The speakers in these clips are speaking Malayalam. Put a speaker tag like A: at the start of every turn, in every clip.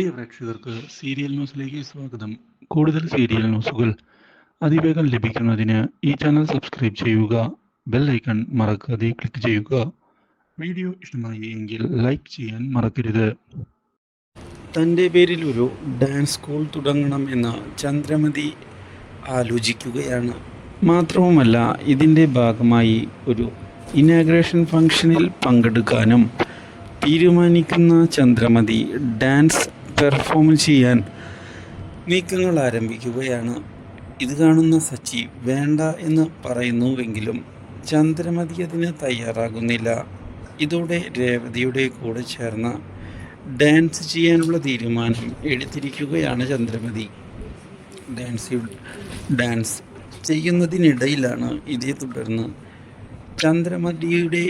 A: പ്രിയ പ്രേക്ഷകർക്ക് സീരിയൽ ന്യൂസിലേക്ക് സ്വാഗതം. കൂടുതൽ സീരിയൽ ന്യൂസുകൾ അതിവേഗം ലഭിക്കുന്നതിന് ഈ ചാനൽ സബ്സ്ക്രൈബ് ചെയ്യുക ബെൽ ഐക്കൺ മറക്കാതെ ക്ലിക്ക് ചെയ്യുക. വീഡിയോ ഇഷ്ടമായി എങ്കിൽ ലൈക്ക് ചെയ്യാൻ മറക്കരുത്.
B: തന്റെ പേരിൽ ഒരു ഡാൻസ് സ്കൂൾ തുടങ്ങണം എന്ന് ചന്ദ്രമതി ആലോചിക്കുകയാണ്. മാത്രവുമല്ല ഇതിന്റെ ഭാഗമായി ഒരു ഇനാഗ്രേഷൻ ഫംഗ്ഷനിൽ പങ്കെടുക്കാനും തീരുമാനിക്കുന്ന ചന്ദ്രമതി ഡാൻസ് പെർഫോം ചെയ്യാൻ നീക്കങ്ങൾ ആരംഭിക്കുകയാണ്. ഇത് കാണുന്ന സച്ചി വേണ്ട എന്ന് പറയുന്നുവെങ്കിലും ചന്ദ്രമതി അതിന് തയ്യാറാകുന്നില്ല. ഇതോടെ രേവതിയുടെ കൂടെ ചേർന്ന് ഡാൻസ് ചെയ്യാനുള്ള തീരുമാനം എടുത്തിരിക്കുകയാണ് ചന്ദ്രമതി. ഡാൻസ് ഡാൻസ് ചെയ്യുന്നതിനിടയിലാണ് ഇതേ തുടർന്ന് ചന്ദ്രമതിയുടെ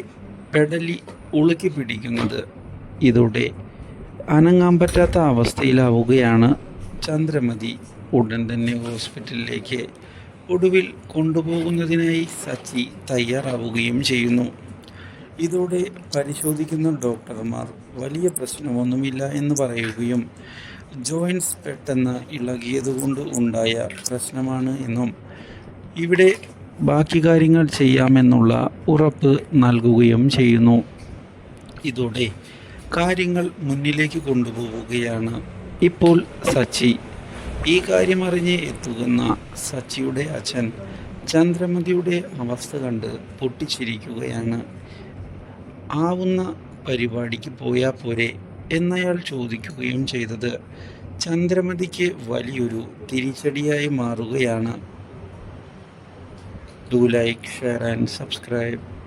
B: പെടലി ഉളുക്കി പിടിക്കുന്നത്. ഇതോടെ അനങ്ങാൻ പറ്റാത്ത അവസ്ഥയിലാവുകയാണ് ചന്ദ്രമതി. ഉടൻ തന്നെ ഹോസ്പിറ്റലിലേക്ക് ഒടുവിൽ കൊണ്ടുപോകുന്നതിനായി സച്ചി തയ്യാറാവുകയും ചെയ്യുന്നു. ഇതോടെ പരിശോധിക്കുന്ന ഡോക്ടർമാർ വലിയ പ്രശ്നമൊന്നുമില്ല എന്ന് പറയുകയും ജോയിൻസ് പെട്ടെന്ന് ഇളകിയതുകൊണ്ട് ഉണ്ടായ പ്രശ്നമാണ് എന്നും ഇവിടെ ബാക്കി കാര്യങ്ങൾ ചെയ്യാമെന്നുള്ള ഉറപ്പ് നൽകുകയും ചെയ്യുന്നു. ഇതോടെ കാര്യങ്ങൾ മുന്നിലേക്ക് കൊണ്ടുപോവുകയാണ് ഇപ്പോൾ സച്ചി. ഈ കാര്യം അറിഞ്ഞ് എത്തുന്ന സച്ചിയുടെ അച്ഛൻ ചന്ദ്രമതിയുടെ അവസ്ഥ കണ്ട് പൊട്ടിച്ചിരിക്കുകയാണ്. ആവുന്ന പരിപാടിക്ക് പോയാൽ പോരെ എന്നയാൾ ചോദിക്കുകയും ചെയ്തത്. ചന്ദ്രമതിക്ക് വലിയൊരു തിരിച്ചടിയായി മാറുകയാണ്. Do like share and subscribe